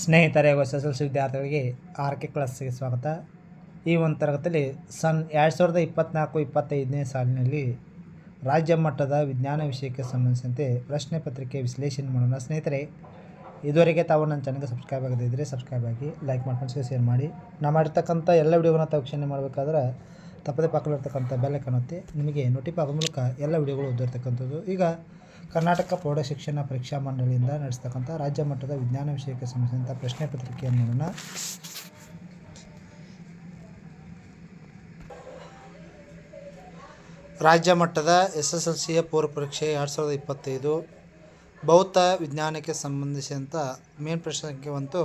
ಸ್ನೇಹಿತರೆ S L C ವಿದ್ಯಾರ್ಥಿಗಳಿಗೆ R K ಕ್ಲಾಸ್ಗೆ ಸ್ವಾಗತ. ಈ ಒಂದು ತರಗತಿಯಲ್ಲಿ ಸನ್ ಎರಡು ಸಾವಿರದ ಇಪ್ಪತ್ತ್ನಾಲ್ಕು ಇಪ್ಪತ್ತೈದನೇ ಸಾಲಿನಲ್ಲಿ ರಾಜ್ಯ ಮಟ್ಟದ ವಿಜ್ಞಾನ ವಿಷಯಕ್ಕೆ ಸಂಬಂಧಿಸಿದಂತೆ ಪ್ರಶ್ನೆ ಪತ್ರಿಕೆ ವಿಶ್ಲೇಷಣೆ ಮಾಡೋಣ. ಸ್ನೇಹಿತರೆ, ಇದುವರೆಗೆ ತಾವು ನನ್ನ ಚಾನಲ್ಗೆ ಸಬ್ಸ್ಕ್ರೈಬ್ ಆಗದಿದ್ದರೆ ಸಬ್ಸ್ಕ್ರೈಬ್ ಆಗಿ, ಲೈಕ್ ಮಾಡ್ಕೊಂಡು ಶೇರ್ ಮಾಡಿ. ನಾವು ಮಾಡಿರ್ತಕ್ಕಂಥ ಎಲ್ಲ ವಿಡಿಯೋಗಳನ್ನ ತಕ್ಷಣ ಮಾಡಬೇಕಾದ್ರೆ ತಪ್ಪದೆ ಪಕ್ಕದಲ್ಲಿರ್ತಕ್ಕಂಥ ಬೆಲ್ ಕಾಣುತ್ತೆ ನಿಮಗೆ ನೋಟಿಫ್ ಆಗೋ ಮೂಲಕ ಎಲ್ಲ ವಿಡಿಯೋಗಳು ಓದಿರ್ತಕ್ಕಂಥದ್ದು. ಈಗ ಕರ್ನಾಟಕ ಪ್ರೌಢ ಶಿಕ್ಷಣ ಪರೀಕ್ಷಾ ಮಂಡಳಿಯಿಂದ ನಡೆಸ್ತಕ್ಕಂಥ ರಾಜ್ಯ ಮಟ್ಟದ ವಿಜ್ಞಾನ ವಿಷಯಕ್ಕೆ ಸಂಬಂಧಿಸಿದಂಥ ಪ್ರಶ್ನೆ ಪತ್ರಿಕೆಯನ್ನು ರಾಜ್ಯ ಮಟ್ಟದ ಎಸ್ ಎಸ್ ಎಲ್ ಸಿಯ ಪೂರ್ವ ಪರೀಕ್ಷೆ ಎರಡು ಸಾವಿರದ ಇಪ್ಪತ್ತೈದು. ಭೌತ ವಿಜ್ಞಾನಕ್ಕೆ ಸಂಬಂಧಿಸಿದಂಥ ಮೇನ್ ಪ್ರಶ್ನೆಗೆ ಬಂತು.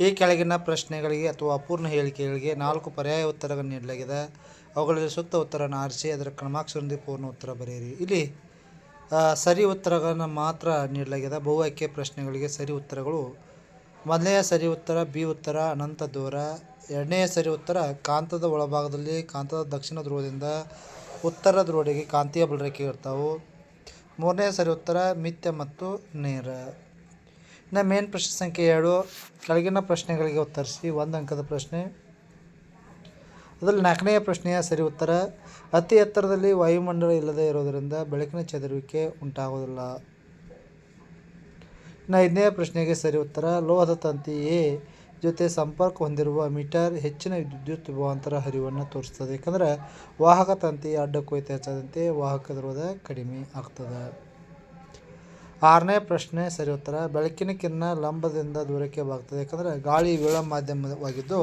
ಈ ಕೆಳಗಿನ ಪ್ರಶ್ನೆಗಳಿಗೆ ಅಥವಾ ಅಪೂರ್ಣ ಹೇಳಿಕೆಗಳಿಗೆ ನಾಲ್ಕು ಪರ್ಯಾಯ ಉತ್ತರಗಳನ್ನು ನೀಡಲಾಗಿದೆ. ಅವುಗಳಲ್ಲಿ ಸೂಕ್ತ ಉತ್ತರವನ್ನು ಆರಿಸಿ, ಅದರ ಕ್ರಮಾಕ್ಷರದಿಂದ ಪೂರ್ಣ ಉತ್ತರ ಬರೆಯಿರಿ. ಇಲ್ಲಿ ಸರಿ ಉತ್ತರಗಳನ್ನು ಮಾತ್ರ ನೀಡಲಾಗಿದೆ. ಬಹು ಆಯ್ಕೆ ಪ್ರಶ್ನೆಗಳಿಗೆ ಸರಿ ಉತ್ತರಗಳು. ಮೊದಲನೆಯ ಸರಿ ಉತ್ತರ, ಬಿ ಉತ್ತರ, ಅನಂತ ದೂರ. ಎರಡನೆಯ ಸರಿ ಉತ್ತರ, ಕಾಂತದ ಒಳಭಾಗದಲ್ಲಿ, ಕಾಂತದ ದಕ್ಷಿಣ ಧ್ರುವದಿಂದ ಉತ್ತರ ಧ್ರುವಡೆಗೆ ಕಾಂತೀಯ ಬಲರೇಖೆ ಇರ್ತಾವೆ. ಮೂರನೇ ಸರಿ ಉತ್ತರ, ಮಿಥ್ಯ ಮತ್ತು ನೇರ. ಇನ್ನು ಮೇನ್ ಪ್ರಶ್ನೆ ಸಂಖ್ಯೆ ಎರಡು. ಕೆಳಗಿನ ಪ್ರಶ್ನೆಗಳಿಗೆ ಉತ್ತರಿಸಿ. ಒಂದು ಅಂಕದ ಪ್ರಶ್ನೆ. ಅದರಲ್ಲಿ ನಾಲ್ಕನೆಯ ಪ್ರಶ್ನೆಯ ಸರಿ ಉತ್ತರ, ಅತಿ ಎತ್ತರದಲ್ಲಿ ವಾಯುಮಂಡಲ ಇಲ್ಲದೆ ಇರೋದರಿಂದ ಬೆಳಕಿನ ಚದುರುವಿಕೆ ಉಂಟಾಗೋದಿಲ್ಲ ಇನ್ನು ಐದನೆಯ ಪ್ರಶ್ನೆಗೆ ಸರಿ ಉತ್ತರ, ಲೋಹದ ತಂತಿ ಎ ಜೊತೆ ಸಂಪರ್ಕ ಹೊಂದಿರುವ ಮೀಟರ್ ಹೆಚ್ಚಿನ ವಿದ್ಯುತ್ ವಿಭವಾಂತರ ಹರಿವನ್ನು ತೋರಿಸ್ತದೆ ಯಾಕಂದರೆ ವಾಹಕ ತಂತಿ ಅಡ್ಡ ಕೊಯ್ತ ಹೆಚ್ಚಾದಂತೆ ವಾಹಕ ದ್ರೋದ ಕಡಿಮೆ ಆಗ್ತದೆ. ಆರನೇ ಪ್ರಶ್ನೆ ಸರಿ ಉತ್ತರ, ಬೆಳಕಿನ ಕಿರಣ ಲಂಬದಿಂದ ದೂರಕ್ಕೆ ಬಾಗ್ತದೆ. ಯಾಕಂದರೆ ಗಾಳಿ ವಿಳ ಮಾಧ್ಯಮವಾಗಿದ್ದು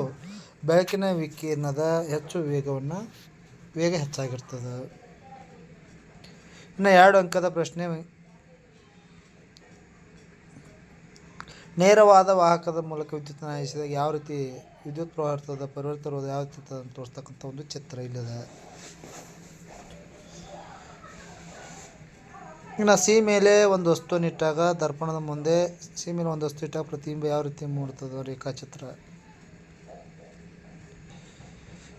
ಬೆಳಕಿನ ವಿಕಿರಣದ ಹೆಚ್ಚು ವೇಗವನ್ನು ವೇಗ ಹೆಚ್ಚಾಗಿರ್ತದೆ. ಇನ್ನು ಎರಡು ಅಂಕದ ಪ್ರಶ್ನೆ ನೇರವಾದ ವಾಹಕದ ಮೂಲಕ ವಿದ್ಯುತ್ ನಾಯಿಸಿದಾಗ ಯಾವ ರೀತಿ ವಿದ್ಯುತ್ ಪ್ರವಾಹ ಇರ್ತದೆ ಪರಿವರ್ತನೆ ಯಾವ ರೀತಿ ಅಂತ ತೋರಿಸ್ತಕ್ಕಂಥ ಒಂದು ಚಿತ್ರ ಇಲ್ಲಿದೆ. ಇನ್ನು ಸಿ ಮೇಲೆ ಒಂದು ವಸ್ತುವನ್ನು ಇಟ್ಟಾಗ ದರ್ಪಣದ ಮುಂದೆ, ಸಿ ಮೇಲೆ ಒಂದು ವಸ್ತು ಇಟ್ಟಾಗ ಪ್ರತಿಬಿಂಬ ಯಾವ ರೀತಿ ಮೂಡ್ತದೆ ರೇಖಾಚಿತ್ರ.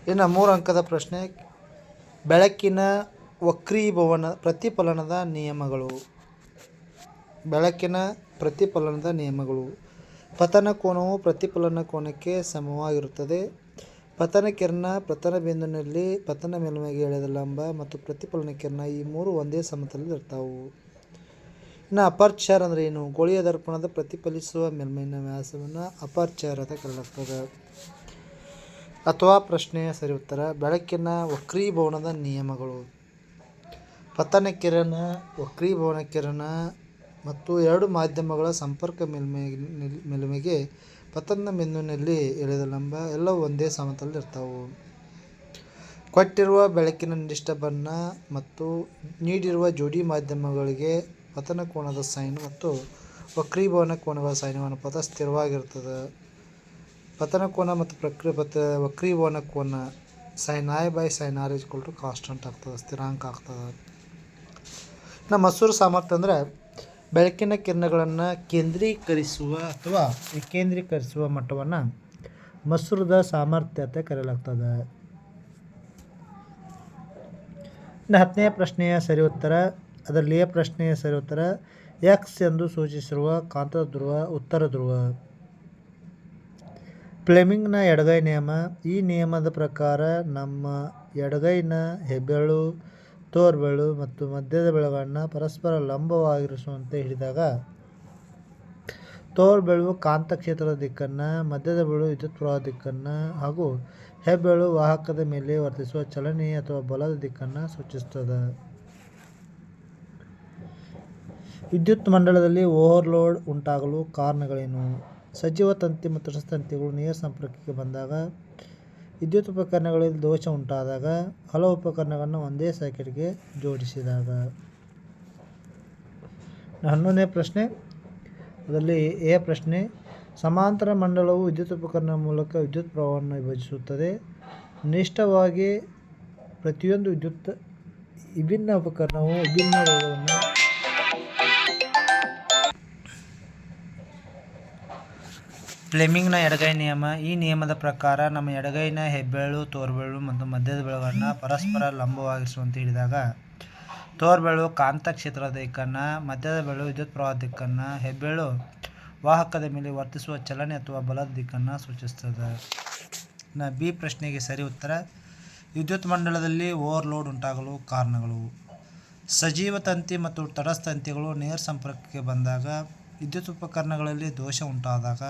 ಇನ್ನು ಮೂರು ಅಂಕದ ಪ್ರಶ್ನೆ, ಬೆಳಕಿನ ವಕ್ರೀಭವನ ಪ್ರತಿಫಲನದ ನಿಯಮಗಳು. ಬೆಳಕಿನ ಪ್ರತಿಫಲನದ ನಿಯಮಗಳು. ಪತನ ಕೋನವು ಪ್ರತಿಫಲನ ಕೋನಕ್ಕೆ ಸಮವಾಗಿರುತ್ತದೆ. ಪತನ ಕಿರಣ ಪತನ ಬಿಂದುವಿನಲ್ಲಿ ಪತನ ಮೇಲ್ಮೈಗೆ ಎಳೆದ ಲಂಬ ಮತ್ತು ಪ್ರತಿಫಲನ ಕಿರಣ ಈ ಮೂರು ಒಂದೇ ಸಮತಲದಲ್ಲಿ ಇರ್ತಾವು. ಇನ್ನು ಅಪರ್ಚರ್ ಅಂದರೆ ಏನು ಗೋಳಿಯ ದರ್ಪಣದ ಪ್ರತಿಫಲಿಸುವ ಮೇಲ್ಮೈನ ವ್ಯಾಸವನ್ನು ಅಪರ್ಚರ್ ಅಂತ ಕರೆಯಲಾಗ್ತದೆ ಅಥವಾ ಪ್ರಶ್ನೆಯ ಸರಿ ಉತ್ತರ, ಬೆಳಕಿನ ವಕ್ರೀಭವನದ ನಿಯಮಗಳು. ಪತನ ಕಿರಣ, ವಕ್ರೀಭವನ ಕಿರಣ ಮತ್ತು ಎರಡು ಮಾಧ್ಯಮಗಳ ಸಂಪರ್ಕ ಮೇಲ್ಮೈ ಮೇಲ್ಮೈಗೆ ಪತನ ಮೆನ್ನುನಲ್ಲಿ ಎಳೆದ ಲಂಬ ಎಲ್ಲವೂ ಒಂದೇ ಸಮತಲದಲ್ಲಿ ಇರ್ತಾವೆ ಕೊಟ್ಟಿರುವ ಬೆಳಕಿನ ನಿರ್ದಿಷ್ಟ ಬಣ್ಣ ಮತ್ತು ನೀಡಿರುವ ಜೋಡಿ ಮಾಧ್ಯಮಗಳಿಗೆ ಪತನ ಕೋನದ ಸೈನ್ ಮತ್ತು ವಕ್ರೀಭವನ ಕೋನಗಳ ಸೈನ್ ಅನುಪಾತ ಸ್ಥಿರವಾಗಿರ್ತದೆ. ಪತನ ಕೋನ ಮತ್ತು ಪ್ರಕ್ರಿಯೆ ಪತ, ವಕ್ರೀಭವನ ಕೋನ sine I by sine R is to constant ಆಗ್ತದೆ, ಸ್ಥಿರಾಂಕ ಆಗ್ತದೆ. ನಮ್ಮ ಮಸೂರು ಸಾಮರ್ಥ್ಯ ಅಂದರೆ ಬೆಳಕಿನ ಕಿರಣಗಳನ್ನು ಕೇಂದ್ರೀಕರಿಸುವ ಅಥವಾ ವಿಕೇಂದ್ರೀಕರಿಸುವ ಮಟ್ಟವನ್ನು ಮಸೂರದ ಸಾಮರ್ಥ್ಯ ಅಂತ ಕರೆಯಲಾಗ್ತದೆ. ಇನ್ನು ಹತ್ತನೇ ಪ್ರಶ್ನೆಯ ಸರಿ ಉತ್ತರ, ಅದರಲ್ಲಿಯ ಪ್ರಶ್ನೆಯ ಸರಿ ಉತ್ತರ ಎಕ್ಸ್ ಎಂದು ಸೂಚಿಸಿರುವ ಕಾಂತದ ಧ್ರುವ, ಉತ್ತರ ಧ್ರುವ. ಫ್ಲೆಮಿಂಗ್ನ ಎಡಗೈ ನಿಯಮ, ಈ ನಿಯಮದ ಪ್ರಕಾರ ನಮ್ಮ ಎಡಗೈನ ಹೆಬ್ಬೆರಳು, ತೋರ್ಬೆರಳು ಮತ್ತು ಮಧ್ಯದ ಬೆಳೆಗಳನ್ನು ಪರಸ್ಪರ ಲಂಬವಾಗಿರಿಸುವಂತೆ ಹಿಡಿದಾಗ ತೋರ್ಬೆರಳು ಕಾಂತಕ್ಷೇತ್ರದ ದಿಕ್ಕನ್ನು, ಮಧ್ಯದ ಬೆರಳು ವಿದ್ಯುತ್ ಪ್ರವಾಹ ದಿಕ್ಕನ್ನು ಹಾಗೂ ಹೆಬ್ಬೆರಳು ವಾಹಕದ ಮೇಲೆ ವರ್ತಿಸುವ ಚಲನೆ ಅಥವಾ ಬಲದ ದಿಕ್ಕನ್ನು ಸೂಚಿಸುತ್ತದೆ ವಿದ್ಯುತ್ ಮಂಡಲದಲ್ಲಿ ಓವರ್ಲೋಡ್ ಉಂಟಾಗಲು ಕಾರಣಗಳೇನು? ಸಜೀವ ತಂತಿ ಮತ್ತು ತಂತಿಗಳು ನೇರ ಸಂಪರ್ಕಕ್ಕೆ ಬಂದಾಗ, ವಿದ್ಯುತ್ ಉಪಕರಣಗಳಲ್ಲಿ ದೋಷ ಉಂಟಾದಾಗ, ಹಲವು ಉಪಕರಣಗಳನ್ನು ಒಂದೇ ಸರ್ಕ್ಯೂಟ್ಗೆ ಜೋಡಿಸಿದಾಗ. ಹನ್ನೊಂದನೇ ಪ್ರಶ್ನೆ. ಅದರಲ್ಲಿ ಎ ಪ್ರಶ್ನೆ. ಸಮಾಂತರ ಮಂಡಲವು ವಿದ್ಯುತ್ ಉಪಕರಣ ಮೂಲಕ ವಿದ್ಯುತ್ ಪ್ರವಾಹವನ್ನು ವಿಭಜಿಸುತ್ತದೆ. ನಿಷ್ಠವಾಗಿ ಪ್ರತಿಯೊಂದು ವಿದ್ಯುತ್ ವಿಭಿನ್ನ ಉಪಕರಣವು ವಿಭಿನ್ನ ವೇಗವನ್ನು ಫ್ಲೆಮಿಂಗ್ನ ಎಡಗೈ ನಿಯಮ. ಈ ನಿಯಮದ ಪ್ರಕಾರ ನಮ್ಮ ಎಡಗೈನ ಹೆಬ್ಬೆರಳು, ತೋರ್ಬೆರಳು ಮತ್ತು ಮಧ್ಯದ ಬೆರಳನ್ನು ಪರಸ್ಪರ ಲಂಬವಾಗಿಸುವಂತೆ ಹಿಡಿದಾಗ ತೋರ್ಬೆರಳು ಕಾಂತ ಕ್ಷೇತ್ರದ ದಿಕ್ಕನ್ನು, ಮಧ್ಯದ ಬೆರಳು ವಿದ್ಯುತ್ ಪ್ರವಾಹ ದಿಕ್ಕನ್ನು, ಹೆಬ್ಬೆರಳು ವಾಹಕದ ಮೇಲೆ ವರ್ತಿಸುವ ಚಲನೆ ಅಥವಾ ಬಲದ ದಿಕ್ಕನ್ನು ಸೂಚಿಸ್ತದೆ. ನಾ ಬಿ ಪ್ರಶ್ನೆಗೆ ಸರಿ ಉತ್ತರ, ವಿದ್ಯುತ್ ಮಂಡಲದಲ್ಲಿ ಓವರ್ಲೋಡ್ ಉಂಟಾಗಲು ಕಾರಣಗಳು. ಸಜೀವ ತಂತಿ ಮತ್ತು ತಟಸ್ಥ ತಂತಿಗಳು ನೇರ ಸಂಪರ್ಕಕ್ಕೆ ಬಂದಾಗ, ವಿದ್ಯುತ್ ಉಪಕರಣಗಳಲ್ಲಿ ದೋಷ ಉಂಟಾದಾಗ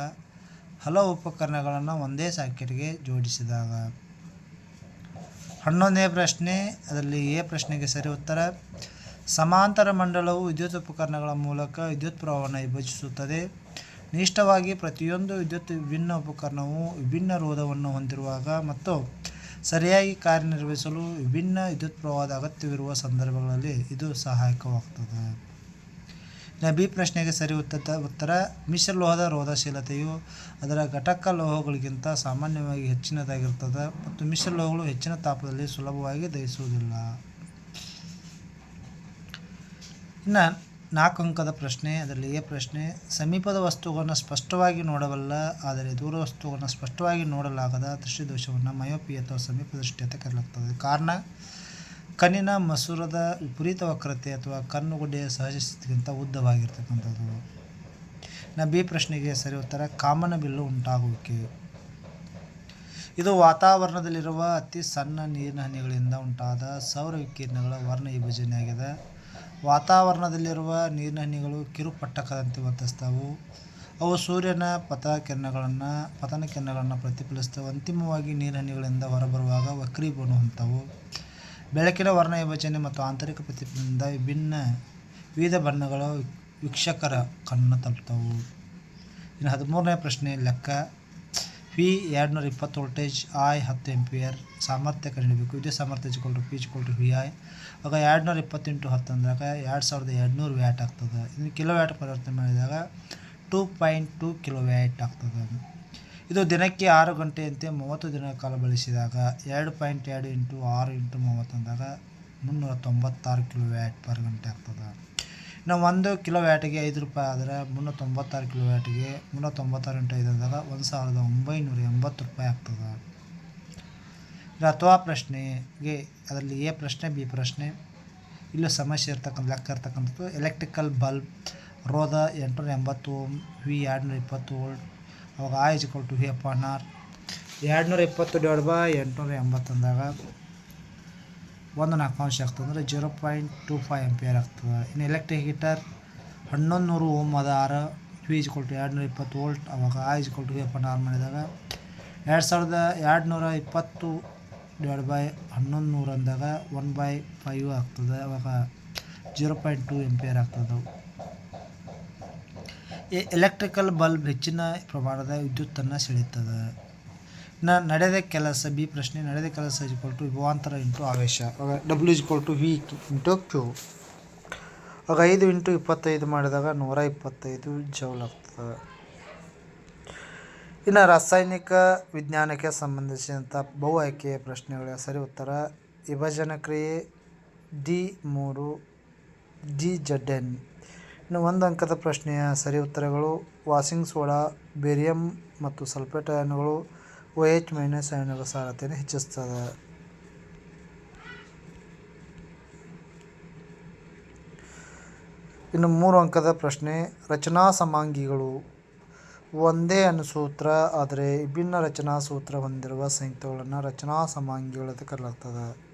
ಹಲವು ಉಪಕರಣಗಳನ್ನು ಒಂದೇ ಸಾಕೆಟ್ಗೆ ಜೋಡಿಸಿದಾಗ. ಹನ್ನೊಂದನೇ ಪ್ರಶ್ನೆ, ಅದರಲ್ಲಿ ಎ ಪ್ರಶ್ನೆಗೆ ಸರಿ ಉತ್ತರ. ಸಮಾಂತರ ಮಂಡಲವು ವಿದ್ಯುತ್ ಉಪಕರಣಗಳ ಮೂಲಕ ವಿದ್ಯುತ್ ಪ್ರವಾಹವನ್ನು ವಿಭಜಿಸುತ್ತದೆ. ನಿಷ್ಠವಾಗಿ ಪ್ರತಿಯೊಂದು ವಿದ್ಯುತ್ ವಿಭಿನ್ನ ಉಪಕರಣವು ವಿಭಿನ್ನ ರೋಧವನ್ನು ಹೊಂದಿರುವಾಗ ಮತ್ತು ಸರಿಯಾಗಿ ಕಾರ್ಯನಿರ್ವಹಿಸಲು ವಿಭಿನ್ನ ವಿದ್ಯುತ್ ಪ್ರವಾಹದ ಅಗತ್ಯವಿರುವ ಸಂದರ್ಭಗಳಲ್ಲಿ ಇದು ಸಹಾಯಕವಾಗ್ತದೆ. ಇನ್ನು ಬಿ ಪ್ರಶ್ನೆಗೆ ಸರಿ ಉತ್ತರ ಉತ್ತರ ಮಿಶ್ರಲೋಹದ ರೋಧಶೀಲತೆಯು ಅದರ ಘಟಕ ಲೋಹಗಳಿಗಿಂತ ಸಾಮಾನ್ಯವಾಗಿ ಹೆಚ್ಚಿನದಾಗಿರ್ತದೆ ಮತ್ತು ಮಿಶ್ರಲೋಹಗಳು ಹೆಚ್ಚಿನ ತಾಪದಲ್ಲಿ ಸುಲಭವಾಗಿ ದಹಿಸುವುದಿಲ್ಲ. ಇನ್ನು ನಾಲ್ಕು ಅಂಕದ ಪ್ರಶ್ನೆ, ಅದರಲ್ಲಿ ಎ ಪ್ರಶ್ನೆ, ಸಮೀಪದ ವಸ್ತುಗಳನ್ನು ಸ್ಪಷ್ಟವಾಗಿ ನೋಡಬಲ್ಲ, ಆದರೆ ದೂರ ವಸ್ತುಗಳನ್ನು ಸ್ಪಷ್ಟವಾಗಿ ನೋಡಲಾಗದ ದೃಷ್ಟಿದೋಷವನ್ನು ಮಯೋಪಿ ಅಥವಾ ಸಮೀಪ ದೃಷ್ಟಿ ಅಂತ ಕರೆಯಲಾಗ್ತದೆ. ಕಾರಣ ಕಣ್ಣಿನ ಮಸೂರದ ವಿಪರೀತ ವಕ್ರತೆ ಅಥವಾ ಕಣ್ಣುಗುಡ್ಡೆಯ ಸಹಜ ಸ್ಥಿತಿಗಿಂತ ಉದ್ದವಾಗಿರ್ತಕ್ಕಂಥದ್ದು. ನಾ ಬಿ ಪ್ರಶ್ನೆಗೆ ಸರಿ ಉತ್ತರ, ಕಾಮನ ಬಿಲ್ಲು ಉಂಟಾಗುವಿಕೆ. ಇದು ವಾತಾವರಣದಲ್ಲಿರುವ ಅತಿ ಸಣ್ಣ ನೀರಿನ ಹನಿಗಳಿಂದ ಉಂಟಾದ ಸೌರ ವಿಕಿರಣಗಳ ವರ್ಣ ವಿಭಜನೆಯಾಗಿದೆ. ವಾತಾವರಣದಲ್ಲಿರುವ ನೀರಿನ ಹನಿಗಳು ಕಿರುಪಟ್ಟಕದಂತೆ ವರ್ತಿಸ್ತಾವು. ಅವು ಸೂರ್ಯನ ಪಥಕಿರಣಗಳನ್ನು ಪತನ ಕಿರಣಗಳನ್ನು ಪ್ರತಿಫಲಿಸ್ತವೆ ಅಂತಿಮವಾಗಿ ನೀರಿನ ಹನಿಗಳಿಂದ ಹೊರಬರುವಾಗ ವಕ್ರೀಭವನ ಹೊಂದವು ಬೆಳಕಿನ ವರ್ಣ ವಿಭಜನೆ ಮತ್ತು ಆಂತರಿಕ ಪ್ರತಿಫಲನದಿಂದ ವಿಭಿನ್ನ ವಿವಿಧ ಬಣ್ಣಗಳು ವೀಕ್ಷಕರ ಕಣ್ಣು ತಲುಪ್ತವು ಇನ್ನು ಹದಿಮೂರನೇ ಪ್ರಶ್ನೆ, ಲೆಕ್ಕ. ಪಿ ಎರಡುನೂರ ಇಪ್ಪತ್ತು ವೋಲ್ಟೇಜ್ ಐ ಹತ್ತು ಎಂಪಿಯರ್ ಸಾಮರ್ಥ್ಯ ಕಂಡುಹಿಡಬೇಕು ವಿದ್ಯುತ್ ಸಾಮರ್ಥ್ಯ equal to P equal to V I ಆಗ ಎರಡು ನೂರ ಇಪ್ಪತ್ತೆಂಟು ಹತ್ತು ಅಂದಾಗ ಎರಡು ಸಾವಿರದ ಎರಡುನೂರು ವ್ಯಾಟ್ ಆಗ್ತದೆ. ಇನ್ನು ಕಿಲೋ ವ್ಯಾಟ್ ಪರಿವರ್ತನೆ ಮಾಡಿದಾಗ two point two kilowatt ಆಗ್ತದೆ. ಇದು ದಿನಕ್ಕೆ ಆರು ಗಂಟೆಯಂತೆ ಮೂವತ್ತು ದಿನಗಳ ಕಾಲ ಬಳಸಿದಾಗ ಎರಡು ಪಾಯಿಂಟ್ ಎರಡು ಇಂಟು ಆರು ಇಂಟು ಮೂವತ್ತು ಅಂದಾಗ ಮುನ್ನೂರ ತೊಂಬತ್ತಾರು ಕಿಲೋ ವ್ಯಾಟ್ ಪರ್ ಗಂಟೆ ಆಗ್ತದೆ. ಇನ್ನು ಒಂದು ಕಿಲೋ ವ್ಯಾಟಿಗೆ ಐದು ರೂಪಾಯಿ ಆದರೆ ಮುನ್ನೂರ ತೊಂಬತ್ತಾರು ಕಿಲೋ ವ್ಯಾಟಿಗೆ ಮುನ್ನೂರ ತೊಂಬತ್ತಾರು ಇಂಟು ಐದು ಅಂದಾಗ ಒಂದು ಸಾವಿರದ ಒಂಬೈನೂರ ಎಂಬತ್ತು ರೂಪಾಯಿ ಆಗ್ತದೆ. ಅಥವಾ ಪ್ರಶ್ನೆಗೆ ಅದರಲ್ಲಿ ಎ ಪ್ರಶ್ನೆ, ಬಿ ಪ್ರಶ್ನೆ, ಇಲ್ಲೂ ಸಮಸ್ಯೆ ಇರ್ತಕ್ಕಂಥ, ಲೆಕ್ಕ ಇರ್ತಕ್ಕಂಥದ್ದು ಎಲೆಕ್ಟ್ರಿಕಲ್ ಬಲ್ಬ್ ರೋಧ ಎಂಟುನೂರ ಎಂಬತ್ತು ವಿ ಎರಡುನೂರ ಇಪ್ಪತ್ತು ವೋಲ್ಟ್ ಅವಾಗ ಆ is to V upon R ಎರಡುನೂರ ಇಪ್ಪತ್ತು ಡಿವೈಡ್ ಬೈ ಎಂಟುನೂರ ಎಂಬತ್ತೊಂದಾಗ ಒಂದು ನಾಲ್ಕು ಆಗ್ತದೆ ಅಂದರೆ zero point two five ampere ಆಗ್ತದೆ. ಇನ್ನು ಎಲೆಕ್ಟ್ರಿಕ್ ಹೀಟರ್ ಹನ್ನೊಂದು ನೂರು ಓಮ್ ಅದ ಆರ ವಿ ಇಸ್ ಟು ಎರಡುನೂರ ಇಪ್ಪತ್ತು ವೋಲ್ಟ್ ಅವಾಗ ಆ is to V upon R ಮಾಡಿದಾಗ ಎರಡು ಸಾವಿರದ ಎರಡುನೂರ ಇಪ್ಪತ್ತು ಡಿವೈಡ್ ಬೈ ಹನ್ನೊಂದು ನೂರು ಅಂದಾಗ ಒನ್ ಬೈ ಫೈವ್ ಆಗ್ತದೆ. ಅವಾಗ ಜೀರೋ ಪಾಯಿಂಟ್ ಟೂ ಎಂಪಿಯರ್ ಆಗ್ತದೆ. ಎಲೆಕ್ಟ್ರಿಕಲ್ ಬಲ್ಬ್ ಹೆಚ್ಚಿನ ಪ್ರಮಾಣದ ವಿದ್ಯುತ್ತನ್ನು ಸೆಳೆಯುತ್ತದೆ. ನಾ ನಡೆದ ಕೆಲಸ ಬಿ ಪ್ರಶ್ನೆ, ನಡೆದ ಕೆಲಸ ಇಜ್ಕೊಲ್ ಟು ವಿಭವಾಂತರ ಇಂಟು ಆವೇಶ. W equal to V into Q ಆಗ ಐದು ಇಂಟು ಇಪ್ಪತ್ತೈದು ಮಾಡಿದಾಗ ನೂರ ಇಪ್ಪತ್ತೈದು ಜೌಲ್ ಆಗ್ತದೆ. ಇನ್ನು ರಾಸಾಯನಿಕ ವಿಜ್ಞಾನಕ್ಕೆ ಸಂಬಂಧಿಸಿದಂಥ ಬಹು ಆಯ್ಕೆಯ ಪ್ರಶ್ನೆಗಳ ಸರಿ ಉತ್ತರ ವಿಭಜನ ಕ್ರಿಯೆ ಡಿ ಮೂರು ಜಿ ಜಡ್ ಎನ್ ಇನ್ನು ಒಂದು ಅಂಕದ ಪ್ರಶ್ನೆಯ ಸರಿ ಉತ್ತರಗಳು, ವಾಷಿಂಗ್ ಸೋಡಾ ಬೇರಿಯಮ್ ಮತ್ತು ಸಲ್ಫೇಟ್ ಅಯಾನುಗಳು, ಒ ಎಚ್ ಮೈನಸ್ ಅಯಾನುಗಳ ಸಾರತೆಯನ್ನು ಹೆಚ್ಚಿಸ್ತದೆ. ಇನ್ನು ಮೂರು ಅಂಕದ ಪ್ರಶ್ನೆ, ರಚನಾ ಸಮಾಂಗಿಗಳು. ಒಂದೇ ಅನುಸೂತ್ರ ಆದರೆ ವಿಭಿನ್ನ ರಚನಾ ಸೂತ್ರ ಹೊಂದಿರುವ ಸಂಯುಕ್ತಗಳನ್ನು ರಚನಾ ಸಮಾಂಗಿಗಳು ಅಂತ ಕರೆಯಲಾಗ್ತದೆ.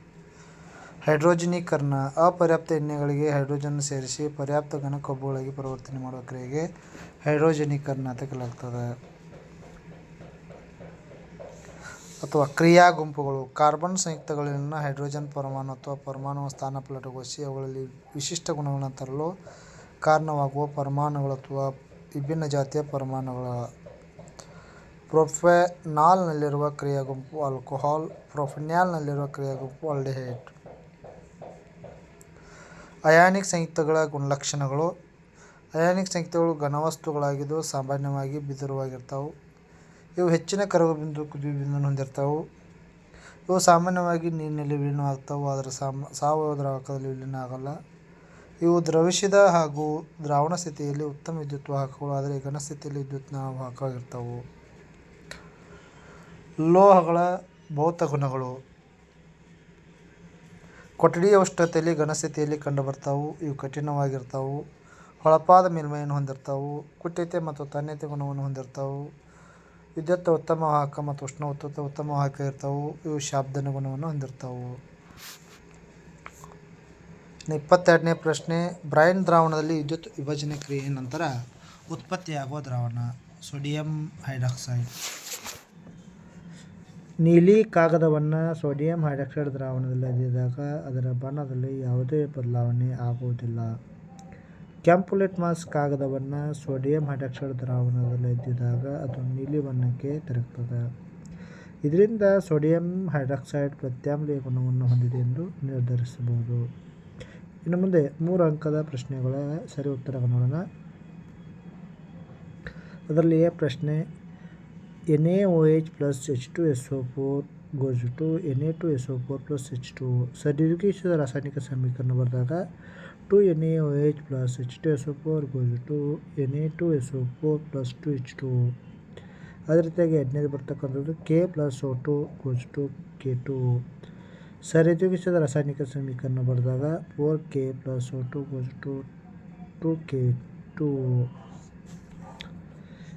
ಹೈಡ್ರೋಜನೀಕರಣ, ಅಪರ್ಯಾಪ್ತ ಎಣ್ಣೆಗಳಿಗೆ ಹೈಡ್ರೋಜನ್ ಸೇರಿಸಿ ಪರ್ಯಾಪ್ತ ಘನ ಕೊಬ್ಬುಗಳಾಗಿ ಪರಿವರ್ತನೆ ಮಾಡುವ ಕ್ರಿಯೆಗೆ ಹೈಡ್ರೋಜನೀಕರಣ ಅಂತ ಕರೆಯಲಾಗ್ತದೆ. ಅಥವಾ ಕ್ರಿಯಾ ಗುಂಪುಗಳು, ಕಾರ್ಬನ್ ಸಂಯುಕ್ತಗಳಲ್ಲಿನ ಹೈಡ್ರೋಜನ್ ಪರಮಾಣು ಅಥವಾ ಪರಮಾಣುವ ಸ್ಥಾನಪಲ್ಲಟಗೊಳಿಸಿ ಅವುಗಳಲ್ಲಿ ವಿಶಿಷ್ಟ ಗುಣಗಳನ್ನು ತರಲು ಕಾರಣವಾಗುವ ಪರಮಾಣುಗಳು ಅಥವಾ ವಿಭಿನ್ನ ಜಾತಿಯ ಪರಮಾಣುಗಳ. ಪ್ರೊಫೆನಾಲ್ನಲ್ಲಿರುವ ಕ್ರಿಯಾ ಗುಂಪು ಆಲ್ಕೋಹಾಲ್, ಪ್ರೊಫೆನ್ಯಾಲ್ನಲ್ಲಿರುವ ಕ್ರಿಯಾ ಗುಂಪು ಆಲ್ಡಿಹೈಡ್. ಅಯಾನಿಕ್ ಸಂಯುಕ್ತಗಳ ಗುಣಲಕ್ಷಣಗಳು. ಅಯಾನಿಕ್ ಸಂಯುಕ್ತಗಳು ಘನವಸ್ತುಗಳಾಗಿದ್ದು ಸಾಮಾನ್ಯವಾಗಿ ಬಿದಿರುವಾಗಿರ್ತಾವು. ಇವು ಹೆಚ್ಚಿನ ಕರಗು ಬಿಂದು, ಕುದಿ ಬಿಂದುವನ್ನು ಹೊಂದಿರ್ತಾವೆ. ಇವು ಸಾಮಾನ್ಯವಾಗಿ ನೀರಿನಲ್ಲಿ ವಿಲೀನ ಆದರೆ ಸಾಮ, ಸಾವಯವ ದ್ರಾವಕದಲ್ಲಿ ವಿಲೀನ ಆಗಲ್ಲ ಇವು ದ್ರವಿಸಿದ ಹಾಗೂ ದ್ರಾವಣ ಸ್ಥಿತಿಯಲ್ಲಿ ಉತ್ತಮ ವಿದ್ಯುತ್ ವಾಹಕಗಳು, ಆದರೆ ಘನ ಸ್ಥಿತಿಯಲ್ಲಿ ವಿದ್ಯುತ್ ವಾಹಕವಾಗಿರ್ತಾವು. ಲೋಹಗಳ ಭೌತ ಗುಣಗಳು ಕೊಠಡಿಯ ಉಷ್ಣತೆಯಲ್ಲಿ ಘನಸ್ಥಿತಿಯಲ್ಲಿ ಕಂಡುಬರ್ತಾವು. ಇವು ಕಠಿಣವಾಗಿರ್ತಾವು. ಹೊಳಪಾದ ಮೇಲ್ಮೈಯನ್ನು ಹೊಂದಿರ್ತಾವು. ಕುಟ್ಯತೆ ಮತ್ತು ತನ್ಯತೆ ಗುಣವನ್ನು ಹೊಂದಿರ್ತಾವು. ವಿದ್ಯುತ್ ಉತ್ತಮ ವಾಹಕ ಮತ್ತು ಉಷ್ಣ ಉತ್ತಮ ಉತ್ತಮ ವಾಹಕ ಇರ್ತಾವು. ಇವು ಶಾಬ್ದನ ಗುಣವನ್ನು ಹೊಂದಿರ್ತಾವು. ಇಪ್ಪತ್ತೆರಡನೇ ಪ್ರಶ್ನೆ, ಬ್ರೈನ್ ದ್ರಾವಣದಲ್ಲಿ ವಿದ್ಯುತ್ ವಿಭಜನೆ ಕ್ರಿಯೆ ನಂತರ ಉತ್ಪತ್ತಿಯಾಗುವ ದ್ರಾವಣ, ಸೋಡಿಯಂ ಹೈಡ್ರಾಕ್ಸೈಡ್. ನೀಲಿ ಕಾಗದವನ್ನು ಸೋಡಿಯಂ ಹೈಡ್ರಾಕ್ಸೈಡ್ ದ್ರಾವಣದಲ್ಲಿ ಅದ್ದಿದಾಗ ಅದರ ಬಣ್ಣದಲ್ಲಿ ಯಾವುದೇ ಬದಲಾವಣೆ ಆಗುವುದಿಲ್ಲ. ಕೆಂಪು ಲಿಟ್ಮಸ್ ಕಾಗದವನ್ನು ಸೋಡಿಯಂ ಹೈಡ್ರಾಕ್ಸೈಡ್ ದ್ರಾವಣದಲ್ಲಿ ಅದ್ದಿದಾಗ ಅದು ನೀಲಿ ಬಣ್ಣಕ್ಕೆ ತಿರುಗ್ತದೆ. ಇದರಿಂದ ಸೋಡಿಯಂ ಹೈಡ್ರಾಕ್ಸೈಡ್ ಪ್ರತ್ಯಾಮ್ಲೀಯ ಗುಣವನ್ನು ಹೊಂದಿದೆ ಎಂದು ನಿರ್ಧರಿಸಬಹುದು. ಇನ್ನು ಮುಂದೆ ಮೂರು ಅಂಕದ ಪ್ರಶ್ನೆಗಳ ಸರಿ ಉತ್ತರವನ್ನು ನೋಡೋಣ. ಅದರಲ್ಲಿ ಪ್ರಶ್ನೆ N A O H plus H two S O four goes to N A two S O four plus H two ಸರಿದೂಗಿಸಿದ ರಾಸಾಯನಿಕ ಸಮೀಕರಣ ಬರೆದಾಗ two N A O H plus H two S O four goes to N A two S O four plus two H two ಅದೇ ರೀತಿಯಾಗಿ ಎರಡನೇದು ಬರ್ತಕ್ಕಂಥದ್ದು K plus O two goes to K two ಸರಿದೂಗಿಸಿದ ರಾಸಾಯನಿಕ ಸಮೀಕರಣ ಬರೆದಾಗ four K plus O two goes to two K two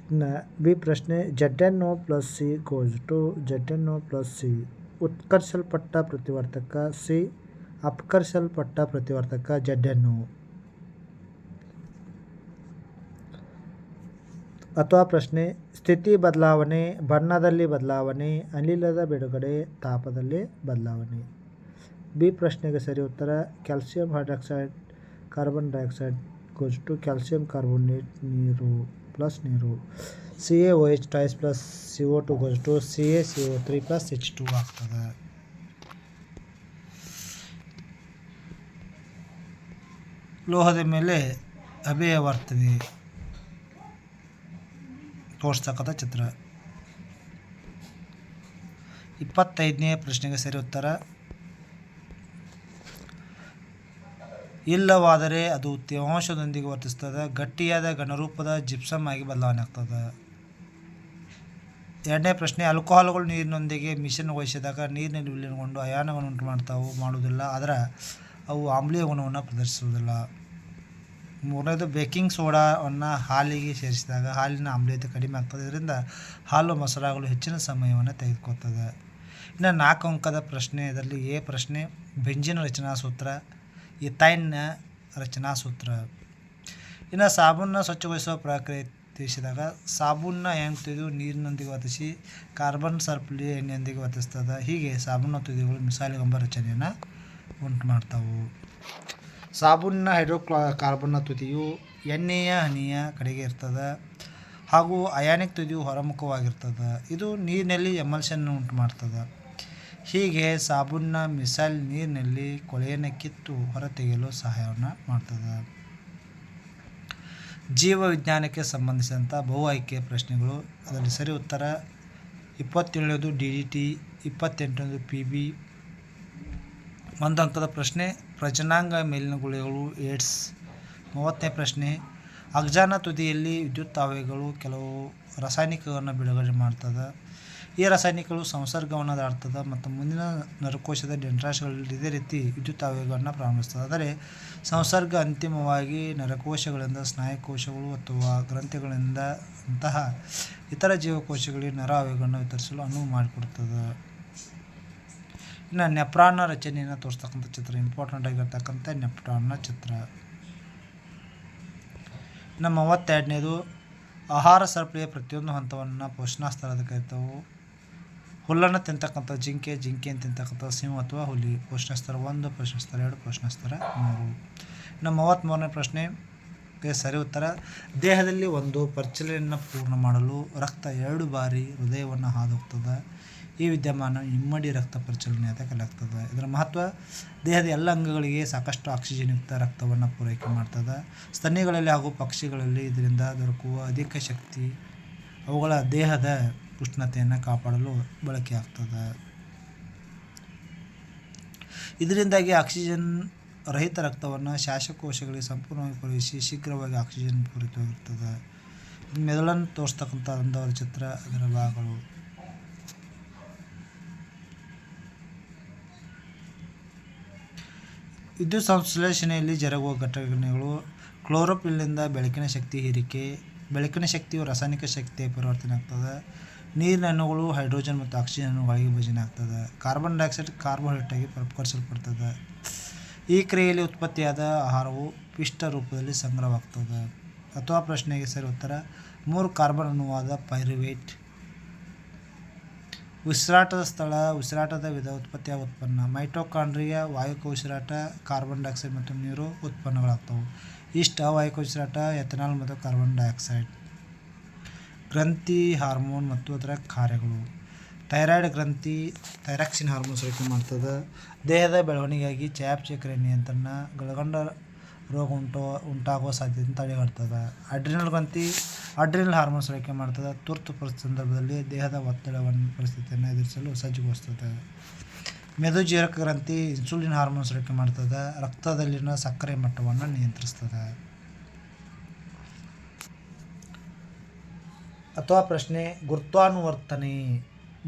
B ಪ್ರಶ್ನೆ Z N O plus C goes to Z N O plus C ಉತ್ಕರ್ಷಲ್ಪಟ್ಟ ಪ್ರತಿವರ್ತಕ C ಅಪಕರ್ಷಲ್ಪಟ್ಟ ಪ್ರತಿವರ್ತಕ Z N ಅಥವಾ ಪ್ರಶ್ನೆ, ಸ್ಥಿತಿ ಬದಲಾವಣೆ, ಬಣ್ಣದಲ್ಲಿ ಬದಲಾವಣೆ, ಅನಿಲದ ಬಿಡುಗಡೆ, ತಾಪದಲ್ಲಿ ಬದಲಾವಣೆ. ಬಿ ಪ್ರಶ್ನೆಗೆ ಸರಿ ಉತ್ತರ, calcium hydroxide, carbon dioxide goes to calcium carbonate ನೀರು. ಪ್ಲಸ್ ನೀರು. C A O H twice plus C O two goes to C A C O three plus H two ಆಗ್ತದೆ. ಲೋಹದ ಮೇಲೆ ಅಭೇಯವಾಗ್ತದೆ ತೋರಿಸ್ತಕ್ಕಂಥ ಚಿತ್ರ. ಇಪ್ಪತ್ತೈದನೇ ಪ್ರಶ್ನೆಗೆ ಸರಿ ಉತ್ತರ. ಇಲ್ಲವಾದರೆ ಅದು ತೇವಾಂಶದೊಂದಿಗೆ ವರ್ತಿಸ್ತದೆ. ಗಟ್ಟಿಯಾದ ಘನರೂಪದ ಜಿಪ್ಸಮ್ ಆಗಿ ಬದಲಾವಣೆ ಆಗ್ತದೆ ಎರಡನೇ ಪ್ರಶ್ನೆ, ಆಲ್ಕೋಹಾಲ್ಗಳು ನೀರಿನೊಂದಿಗೆ ಮಿಶ್ರಣಗೊಳಿಸಿದಾಗ ನೀರಿನಲ್ಲಿ ವಿಲೀನಗೊಂಡು ಅಯಾನವನ್ನು ಉಂಟು ಮಾಡ್ತಾವು ಮಾಡುವುದಿಲ್ಲ, ಆದರೆ ಅವು ಆಮ್ಲೀಯ ಗುಣವನ್ನು ಪ್ರದರ್ಶಿಸುವುದಿಲ್ಲ. ಮೂರನೇದು, ಬೇಕಿಂಗ್ ಸೋಡಾವನ್ನು ಹಾಲಿಗೆ ಸೇರಿಸಿದಾಗ ಹಾಲಿನ ಆಮ್ಲೀಯತೆ ಕಡಿಮೆ ಆಗ್ತದೆ. ಇದರಿಂದ ಹಾಲು ಮೊಸರಾಗಲು ಹೆಚ್ಚಿನ ಸಮಯವನ್ನು ತೆಗೆದುಕೊಳ್ತದೆ. ಇನ್ನು ನಾಲ್ಕು ಅಂಕದ ಪ್ರಶ್ನೆ, ಇದರಲ್ಲಿ ಎ ಪ್ರಶ್ನೆ, ಬೆಂಜಿನ ರಚನಾ ಸೂತ್ರ ಇಥೈನ್ನ ರಚನಾ ಸೂತ್ರ. ಇನ್ನು ಸಾಬೂನನ್ನ ಸ್ವಚ್ಛಗೊಳಿಸುವ ಪ್ರಕ್ರಿಯೆ ತಿಳಿಸಿದಾಗ ಸಾಬೂನನ್ನ ಹೆಂಗೆ ತೆಗೆದು ನೀರಿನೊಂದಿಗೆ ವರ್ತಿಸಿ ಕಾರ್ಬನ್ ಸರ್ಪಲಿ ಎಣ್ಣೆಯೊಂದಿಗೆ ವರ್ತಿಸ್ತದೆ ಹೀಗೆ ಸಾಬೂನ ತುದಿಗಳು ಮಿಸಾಲಿಗೊಂಬ ರಚನೆಯನ್ನು ಉಂಟು ಮಾಡ್ತಾವು. ಸಾಬೂನಿನ ಹೈಡ್ರೋಕ್ಲಾ ಕಾರ್ಬನ್ನ ತುದಿಯು ಎಣ್ಣೆಯ ಹನಿಯ ಕಡೆಗೆ ಇರ್ತದೆ, ಹಾಗೂ ಅಯಾನಿಕ್ ತುದಿಯು ಹೊರಮುಖವಾಗಿರ್ತದೆ. ಇದು ನೀರಿನಲ್ಲಿ ಎಮಲ್ಷನ್ ಉಂಟು ಮಾಡ್ತದೆ. ಹೀಗೆ ಸಾಬೂನ್ನ, ಮಿಸೈಲ್ ನೀರಿನಲ್ಲಿ ಕೊಳೆಯನ್ನು ಕಿತ್ತು ಹೊರತೆಗೆಯಲು ಸಹಾಯವನ್ನು ಮಾಡ್ತದೆ. ಜೀವ ವಿಜ್ಞಾನಕ್ಕೆ ಸಂಬಂಧಿಸಿದಂಥ ಬಹು ಆಯ್ಕೆ ಪ್ರಶ್ನೆಗಳು. ಅದರಲ್ಲಿ ಸರಿ ಉತ್ತರ, ಇಪ್ಪತ್ತೇಳನೇದು ಡಿ ಡಿ ಟಿ, ಇಪ್ಪತ್ತೆಂಟನೇದು ಪಿ ಬಿ. ಒಂದು ಅಂಕದ ಪ್ರಶ್ನೆ, ಪ್ರಜನಾಂಗ ಮೇಲಿನ ಗುಳಿಗಳು ಏಡ್ಸ್. ಮೂವತ್ತನೇ ಪ್ರಶ್ನೆ, ಅಗ್ಜಾನ ತುದಿಯಲ್ಲಿ ವಿದ್ಯುತ್ ಆವೇಗಗಳು ಕೆಲವು ರಾಸಾಯನಿಕಗಳನ್ನು ಬಿಡುಗಡೆ ಮಾಡ್ತದೆ. ಈ ರಾಸಾಯನಿಕಗಳು ದಾಟ್ತದೆ ಮತ್ತು ಮುಂದಿನ ನರಕೋಶದ ಡೆಂಡ್ರಾಸ್ಗಳಲ್ಲಿ ಇದೇ ರೀತಿ ವಿದ್ಯುತ್ ಆವೇಗವನ್ನು ಪ್ರಾರಂಭಿಸ್ತದೆ. ಆದರೆ ಸಂಸರ್ಗ ಅಂತಿಮವಾಗಿ ನರಕೋಶಗಳಿಂದ ಸ್ನಾಯುಕೋಶಗಳು ಅಥವಾ ಗ್ರಂಥಿಗಳಿಂದ ಅಂತಹ ಇತರ ಜೀವಕೋಶಗಳಿಗೆ ನರ ಆವೇಗವನ್ನು ವಿತರಿಸಲು ಅನುವು ಮಾಡಿಕೊಡ್ತದೆ. ಇನ್ನು ನೆಪ್ರಾನ್ನ ರಚನೆಯನ್ನು ತೋರಿಸ್ತಕ್ಕಂಥ ಚಿತ್ರ ಇಂಪಾರ್ಟೆಂಟ್ ಆಗಿರ್ತಕ್ಕಂಥ ನೆಪ್ರಾನ್ನ ಚಿತ್ರ. ಇನ್ನು ಮೂವತ್ತೆರಡನೇದು, ಆಹಾರ ಸರಪಳಿಯ ಪ್ರತಿಯೊಂದು ಹಂತವನ್ನು ಪೋಷಣಾ ಸ್ಥಳದ ಕರಿತಾವು ಹುಲ್ಲನ್ನು ತಿಂತಕ್ಕಂಥ ಜಿಂಕೆ ಜಿಂಕೆಯನ್ನು ತಿಂತಕ್ಕಂಥ ಸಿಂಹ ಅಥವಾ ಹುಲಿ. ಪೋಷಣಸ್ತರ ಒಂದು ಪ್ರಶ್ನಿಸ್ತಾರೆ ಎರಡು ಪ್ರಶ್ನಿಸ್ತಾರೆ ಮೂರು. ಇನ್ನು ಮೂವತ್ತ್ಮೂರನೇ ಪ್ರಶ್ನೆ ಸರಿ ಉತ್ತರ. ದೇಹದಲ್ಲಿ ಒಂದು ಪರಿಚಲನೆಯನ್ನು ಪೂರ್ಣ ಮಾಡಲು ರಕ್ತ ಎರಡು ಬಾರಿ ಹೃದಯವನ್ನು ಹಾದು ಹೋಗ್ತದೆ ಈ ವಿದ್ಯಮಾನ ಇಮ್ಮಡಿ ರಕ್ತ ಪರಿಚಲನೆ ಅಂತ ಕಲಾಗ್ತದೆ ಇದರ ಮಹತ್ವ, ದೇಹದ ಎಲ್ಲ ಅಂಗಗಳಿಗೆ ಸಾಕಷ್ಟು ಆಕ್ಸಿಜನ್ಯುಕ್ತ ರಕ್ತವನ್ನು ಪೂರೈಕೆ ಮಾಡ್ತದೆ. ಸ್ತನಿಗಳಲ್ಲಿ ಹಾಗೂ ಪಕ್ಷಿಗಳಲ್ಲಿ ಇದರಿಂದ ದೊರಕುವ ಅಧಿಕ ಶಕ್ತಿ ಅವುಗಳ ದೇಹದ ಉಷ್ಣತೆಯನ್ನು ಕಾಪಾಡಲು ಬಳಕೆಯಾಗ್ತದೆ ಇದರಿಂದಾಗಿ ಆಕ್ಸಿಜನ್ ರಹಿತ ರಕ್ತವನ್ನು ಶ್ವಾಸಕೋಶಗಳಿಗೆ ಸಂಪೂರ್ಣವಾಗಿ ಪೂರೈಸಿ ಶೀಘ್ರವಾಗಿ ಆಕ್ಸಿಜನ್ ಪೂರಿತವಾಗಿರ್ತದೆ ಮೆದುಳನ್ನು ತೋರಿಸ್ತಕ್ಕಂಥ ಅಂದವರ ಚಿತ್ರ ಅದರ ಭಾಗಗಳು. ವಿದ್ಯುತ್ ಸಂಶ್ಲೇಷಣೆಯಲ್ಲಿ ಜರುಗುವ ಘಟನೆಗಳು. ಕ್ಲೋರೋಪಿಲ್ನಿಂದ ಬೆಳಕಿನ ಶಕ್ತಿ ಹೀರಿಕೆ, ಬೆಳಕಿನ ಶಕ್ತಿಯು ರಾಸಾಯನಿಕ ಶಕ್ತಿಯ ಪರಿವರ್ತನೆ ಆಗ್ತದೆ. ನೀರಿನ ಅಣುಗಳು ಹೈಡ್ರೋಜನ್ ಮತ್ತು ಆಕ್ಸಿಜನ್ ಅಣುಗಳಿಗೆ ವಿಭಜನೆ ಆಗ್ತದೆ. ಕಾರ್ಬನ್ ಡೈಆಕ್ಸೈಡ್ ಕಾರ್ಬೋಹೈಡ್ರೇಟ್ ಆಗಿ ಪರಿಕರಿಸಲ್ಪಡ್ತದೆ ಈ ಕ್ರಿಯೆಯಲ್ಲಿ ಉತ್ಪತ್ತಿಯಾದ ಆಹಾರವು ಪಿಷ್ಟ ರೂಪದಲ್ಲಿ ಸಂಗ್ರಹವಾಗ್ತದೆ. ಅಥವಾ ಪ್ರಶ್ನೆಗೆ ಸರಿ ಉತ್ತರ, ಮೂರು ಕಾರ್ಬನ್ ಅಣುವಾದ ಪೈರುವೇಟ್. ಉಸಿರಾಟದ ಸ್ಥಳ, ಉಸಿರಾಟದ ವಿಧ ಉತ್ಪತ್ತಿಯ ಉತ್ಪನ್ನ. ಮೈಟೋಕಾಂಡ್ರಿಯ ವಾಯುಕ ಉಸಿರಾಟ, ಕಾರ್ಬನ್ ಡೈಆಕ್ಸೈಡ್ ಮತ್ತು ನೀರು ಉತ್ಪನ್ನಗಳಾಗ್ತವೆ. ಇಷ್ಟ ಅವಾಯುಕ ಉಸಿರಾಟ, ಎಥನಾಲ್ ಮತ್ತು ಕಾರ್ಬನ್ ಡೈಆಕ್ಸೈಡ್. ಗ್ರಂಥಿ, ಹಾರ್ಮೋನ್ ಮತ್ತು ಅದರ ಕಾರ್ಯಗಳು. ಥೈರಾಯ್ಡ್ ಗ್ರಂಥಿ, ಥೈರಾಕ್ಸಿನ್ ಹಾರ್ಮೋನ್ ಸೃಷ್ಟಿ ಮಾಡ್ತದೆ. ದೇಹದ ಬೆಳವಣಿಗೆಗಾಗಿ ಚಯಾಪಚಯಕ್ರಿಯೆ ನಿಯಂತ್ರಣ, ಗಳಗಂಡ ರೋಗ ಉಂಟು, ಉಂಟಾಗುವ ಸಾಧ್ಯತೆ ತಡೆಗಟ್ತದೆ. ಅಡ್ರಿನಲ್ ಗ್ರಂಥಿ, ಅಡ್ರಿನಲ್ ಹಾರ್ಮೋನ್ ಸೃಷ್ಟಿ ಮಾಡ್ತದೆ. ತುರ್ತು ಪರಿಸ್ಥಿತಿ ಸಂದರ್ಭದಲ್ಲಿ ದೇಹದ ಒತ್ತಡವನ್ನು, ಪರಿಸ್ಥಿತಿಯನ್ನು ಎದುರಿಸಲು ಸಜ್ಜುಗೊಳಿಸ್ತದೆ. ಮೆದುಜೀರಕ ಗ್ರಂಥಿ, ಇನ್ಸುಲಿನ್ ಹಾರ್ಮೋನ್ ಸೃಷ್ಟಿ ಮಾಡ್ತದೆ. ರಕ್ತದಲ್ಲಿನ ಸಕ್ಕರೆ ಮಟ್ಟವನ್ನು ನಿಯಂತ್ರಿಸ್ತದೆ. ಅಥವಾ ಪ್ರಶ್ನೆ ಗುರುತ್ವಾನುವರ್ತನೆ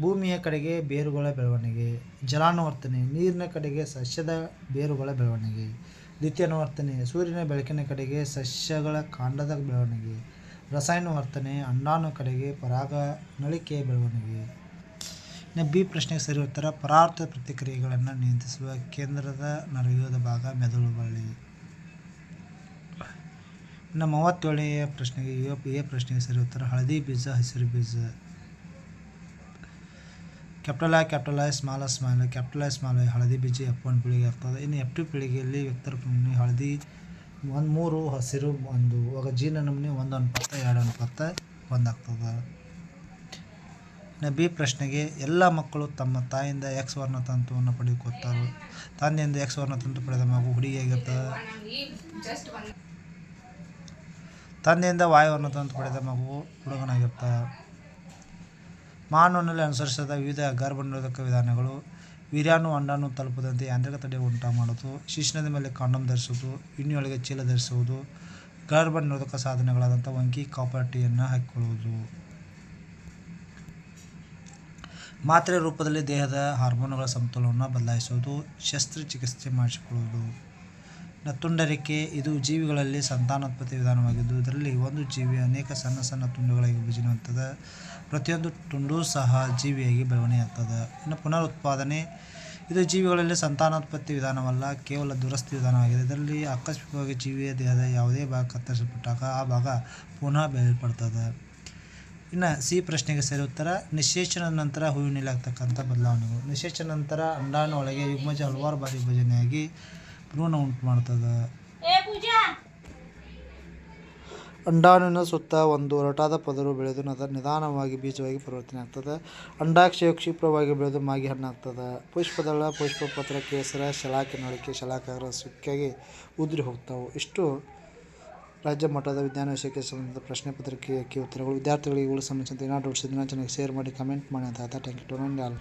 ಭೂಮಿಯ ಕಡೆಗೆ ಬೇರುಗಳ ಬೆಳವಣಿಗೆ, ಜಲಾನುವರ್ತನೆ, ನೀರಿನ ಕಡೆಗೆ ಸಸ್ಯದ ಬೇರುಗಳ ಬೆಳವಣಿಗೆ ದ್ವಿತೀಯಾನುವರ್ತನೆ ಸೂರ್ಯನ ಬೆಳಕಿನ ಕಡೆಗೆ ಸಸ್ಯಗಳ ಕಾಂಡದ ಬೆಳವಣಿಗೆ, ರಸಾಯನವರ್ತನೆ ಅಂಡಾಣು ಕಡೆಗೆ ಪರಾಗ ನಳಿಕೆಯ ಬೆಳವಣಿಗೆ. ಇನ್ನು ಬಿ ಪ್ರಶ್ನೆಗೆ ಸರಿ ಉತ್ತರ, ಪರಾರ್ಥ ಪ್ರತಿಕ್ರಿಯೆಗಳನ್ನು ನಿಯಂತ್ರಿಸುವ ಕೇಂದ್ರದ ನರವ್ಯೂಹದ ಭಾಗ ಮೆದುಳು ಬಳ್ಳಿ ಇನ್ನು ಮೂವತ್ತೇಳನೆಯ ಪ್ರಶ್ನೆಗೆ ಎ ಎ ಪ್ರಶ್ನೆಗೆ ಸರಿ ಉತ್ತರ. ಹಳದಿ ಬೀಜ, ಹಸಿರು ಬೀಜ. Capital I capital I, small small capital I, small ಹಳದಿ ಬೀಜ, ಎಫ್ ಒನ್ ಪೀಳಿಗೆ ಆಗ್ತದೆ ಇನ್ನು ಎಫ್ ಟು ಪೀಳಿಗೆಯಲ್ಲಿ ವ್ಯಕ್ತರ ಹಳದಿ, ಒಂದು ಮೂರು, ಹಸಿರು, ಒಂದು. ಇವಾಗ ಜೀನ ನಮೂನೆ ಒಂದು ಅನುಪಾತ ಎರಡು ಅನುಪಾತ ಒಂದಾಗ್ತದೆ ಇನ್ನು ಬಿ ಪ್ರಶ್ನೆಗೆ, ಎಲ್ಲ ಮಕ್ಕಳು ತಮ್ಮ ತಾಯಿಯಿಂದ ಎಕ್ಸ್ ವರ್ಣತಂತುವನ್ನು ಪಡೆದುಕೊಳ್ತಾರೆ ತಂದೆಯಿಂದ ಎಕ್ಸ್ ವರ್ಣತಂತು ಪಡೆದ ಮಗು ಹುಡುಗಿಯಾಗಿರ್ತದೆ ತಂದೆಯಿಂದ ವಾಯುವನ್ನು ತಂದು ಪಡೆದ ಮಗು ಹುಡುಗನಾಗಿರ್ತ. ಮಾನವನಲ್ಲಿ ಅನುಸರಿಸಿದ ವಿವಿಧ ಗರ್ಭನಿರೋಧಕ ವಿಧಾನಗಳು ವೀರ್ಯಾಣು ಅಂಡಾಣು ತಲುಪದಂತೆ ಯಾಂತ್ರಿಕ ತಡೆ ಉಂಟು ಮಾಡೋದು ಶಿಶಿನದ ಮೇಲೆ ಕಾಂಡಮ್ ಧರಿಸುವುದು ಇನ್ನೊಳಗೆ ಚೀಲ ಧರಿಸುವುದು ಗರ್ಭ ನಿರೋಧಕ ಸಾಧನಗಳಾದಂಥ ವಂಕಿ ಕಾಪರ್ಟಿಯನ್ನು ಹಾಕಿಕೊಳ್ಳುವುದು. ಮಾತ್ರೆ ರೂಪದಲ್ಲಿ ದೇಹದ ಹಾರ್ಮೋನುಗಳ ಸಮತೋಲನವನ್ನು ಬದಲಾಯಿಸುವುದು, ಶಸ್ತ್ರಚಿಕಿತ್ಸೆ ಮಾಡಿಸಿಕೊಳ್ಳುವುದು. ಇನ್ನು ತುಂಡರಿಕೆ ಇದು ಜೀವಿಗಳಲ್ಲಿ ಸಂತಾನೋತ್ಪತ್ತಿ ವಿಧಾನವಾಗಿದ್ದು, ಇದರಲ್ಲಿ ಒಂದು ಜೀವಿ ಅನೇಕ ಸಣ್ಣ ಸಣ್ಣ ತುಂಡುಗಳಾಗಿ ವಿಭಜನೆ ಹೊಂದುತ್ತದೆ ಪ್ರತಿಯೊಂದು ತುಂಡು ಸಹ ಜೀವಿಯಾಗಿ ಬೆಳವಣಿಗೆ ಆಗ್ತದೆ ಇನ್ನು ಪುನರುತ್ಪಾದನೆ, ಇದು ಜೀವಿಗಳಲ್ಲಿ ಸಂತಾನೋತ್ಪತ್ತಿ ವಿಧಾನವಲ್ಲ, ಕೇವಲ ದುರಸ್ತಿ ವಿಧಾನವಾಗಿದೆ. ಇದರಲ್ಲಿ ಆಕಸ್ಮಿಕವಾಗಿ ಜೀವಿಯ ದೇಹದ ಯಾವುದೇ ಭಾಗ ಕತ್ತರಿಸಲ್ಪಟ್ಟಾಗ ಆ ಭಾಗ ಪುನಃ ಬೆಳೆಯಲ್ಪಡ್ತದೆ ಇನ್ನು ಸಿ ಪ್ರಶ್ನೆಗೆ ಸರಿ ಉತ್ತರ, ನಿಶೇಚನ ನಂತರ ಹೂವಿನಲ್ಲಿ ಆಗ್ತಕ್ಕಂಥ ಬದಲಾವಣೆಗಳು. ನಿಶೇಚನ ನಂತರ ಅಂಡಾಣು ಒಳಗೆ ಯುಗ್ಮಜ ಹಲವಾರು ಬಾರಿ ವಿಭಜನೆಯಾಗಿ ಭ್ರೂಣ ಉಂಟು ಮಾಡ್ತದ. ಅಂಡಾಣುವಿನ ಸುತ್ತ ಒಂದು ಒರಟಾದ ಪದರು ಬೆಳೆದು ನದ ನಿಧಾನವಾಗಿ ಬೀಜವಾಗಿ ಪರಿವರ್ತನೆ ಆಗ್ತದೆ. ಅಂಡಾಕ್ಷಯ ಕ್ಷಿಪ್ರವಾಗಿ ಬೆಳೆದು ಮಾಗಿ ಹಣ್ಣಾಗ್ತದೆ. ಪುಷ್ಪದಳ ಪುಷ್ಪಪತ್ರ ಕೇಸರ ಶಲಾಕೆ ನಳಿಕೆ ಶಲಾಕಾಗ್ರ ಸುಕ್ಕಾಗಿ ಉದುರಿ ಹೋಗ್ತಾವೆ. ಇಷ್ಟು ರಾಜ್ಯ ಮಟ್ಟದ ವಿಜ್ಞಾನ ವಿಷಯಕ್ಕೆ ಸಂಬಂಧಿಸಿದ ಪ್ರಶ್ನೆ ಪತ್ರಿಕೆಯ ಉತ್ತರಗಳು. ವಿದ್ಯಾರ್ಥಿಗಳಿಗೆ ಇವುಗಳು ಸಂಬಂಧಿಸಿದಂತೆ ಏನಾದರೂ ಚೆನ್ನಾಗಿ ಶೇರ್ ಮಾಡಿ ಕಮೆಂಟ್ ಮಾಡಿ ಅಂತ ಥ್ಯಾಂಕ್ ಯು ಟು ಆಲ್